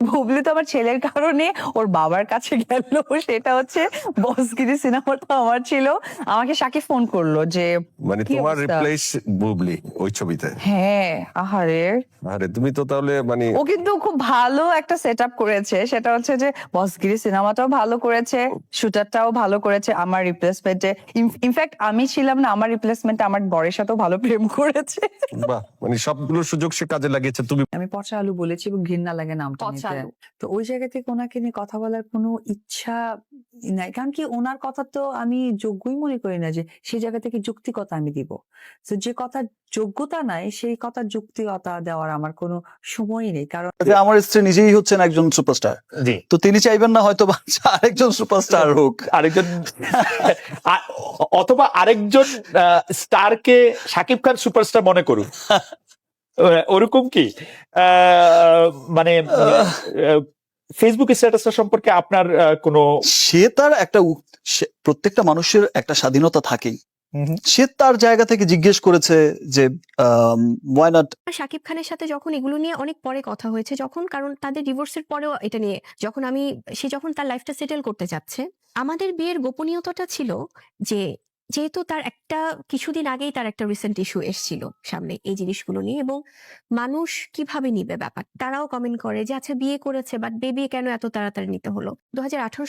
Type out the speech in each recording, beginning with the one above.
বুবলি তো আমার ছেলের কারণে ওর বাবার কাছে গেল। সেটা হচ্ছে বসগিরি সিনেমাটা আমার ছিল। আমাকে সাকিব ফোন করল যে মানে তোমার রিপ্লেস বুবলি ওই ছবিতে? হ্যাঁ আহারে। আরে তুমি তো তাহলে মানে ও কিন্তু খুব ভালো একটা সেট আপ করেছে। সেটা হচ্ছে যে বসগিরি সিনেমাটাও ভালো করেছে শুটারটাও ভালো করেছে আমার রিপ্লেসমেন্টে ইনফ্যাক্ট আমি ছিলাম না আমার রিপ্লেসমেন্টে আমার বরের সাথেও ভালো প্রেম করেছে। বাহ মানে সবগুলো সুযোগ সে কাজে লাগিয়েছে। তুমি আমি পচা আলু বলেছি এবং ঘৃণা লাগে নামটা পচা তো ওই জায়গা থেকে ওনাকে নিয়ে কথা বলার কোনো ইচ্ছা নাই। কারণ কি ওনার কথা তো আমি যোগ্যই মনে করি না যে সেই জায়গা থেকে যুক্তিকতা আমি দিব। তো যে কথা যোগ্যতা নাই সেই কথা যুক্তিকতা দেওয়ার আমার কোনো সময়ই নেই। কারণ আমার স্ত্রী নিজেই হচ্ছেন একজন সুপারস্টার। তো তিনি চাইবেন না হয়তো আরেকজন সুপারস্টার হোক। আরেকজন অথবা আরেকজন স্টারকে শাকিব খান সুপারস্টার মনে করুন। আহ, ওরকম কি? আহ, মানে ফেসবুক স্ট্যাটাসটা সম্পর্কে আপনার আহ, কোনো সে তার একটা সে- প্রত্যেকটা মানুষের একটা স্বাধীনতা থাকেই। সে তার জায়গা থেকে জিজ্ঞেস করেছে যে ওয়াই নট শাকিব খানের সাথে যখন এগুলো নিয়ে অনেক পরে কথা হয়েছে যখন কারণ তাদের ডিভোর্সের পরেও এটা নিয়ে যখন আমি সে যখন তার লাইফটা সেটেল করতে যাচ্ছে আমাদের বিয়ের গোপনীয়তাটা ছিল যে যেহেতু তার একটা, কিছুদিন আগেই তার একটা রিসেন্ট ইস্যু এসেছিল সামনে এই জিনিসগুলো নিয়ে এবং মানুষ কীভাবে নিবে ব্যাপার? তারাও কমেন্ট করে যে আচ্ছা বিয়ে করেছে বাট বেবি কেন এত তাড়াতাড়ি নিতে হলো? দু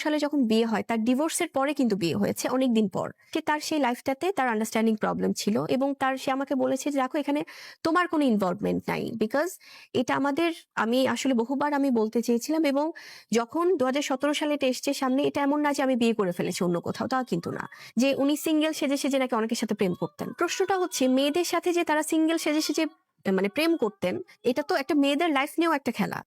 সালে যখন বিয়ে হয়, তার ডিভোর্সের পরে কিন্তু বিয়ে হয়েছে, অনেকদিন পর। সে তার সেই লাইফটাতে তার আন্ডারস্ট্যান্ডিং প্রবলেম ছিল এবং তার, সে আমাকে বলেছে যে, দেখো, এখানে তোমার কোনো ইনভলভমেন্ট নাই বিকজ এটা আমাদের, আমি আসলে বহুবার আমি বলতে চেয়েছিলাম এবং যখন দু হাজার সতেরো সালে এটা এসছে সামনে, এটা এমন না যে, আমি বিয়ে করে ফেলেছি অন্য কোথাও, তা কিন্তু না। যে, উনি সিঙ্গেল সেজে সেজে নাকি অনেকের সাথে প্রেম করতেন। প্রশ্নটা হচ্ছে, মেয়েদের সাথে যে তারা সিঙ্গেল সেজে সেজে মানে প্রেম করতেন, এটা তো একটা মেয়েদের লাইফ নিয়েও একটা খেলা।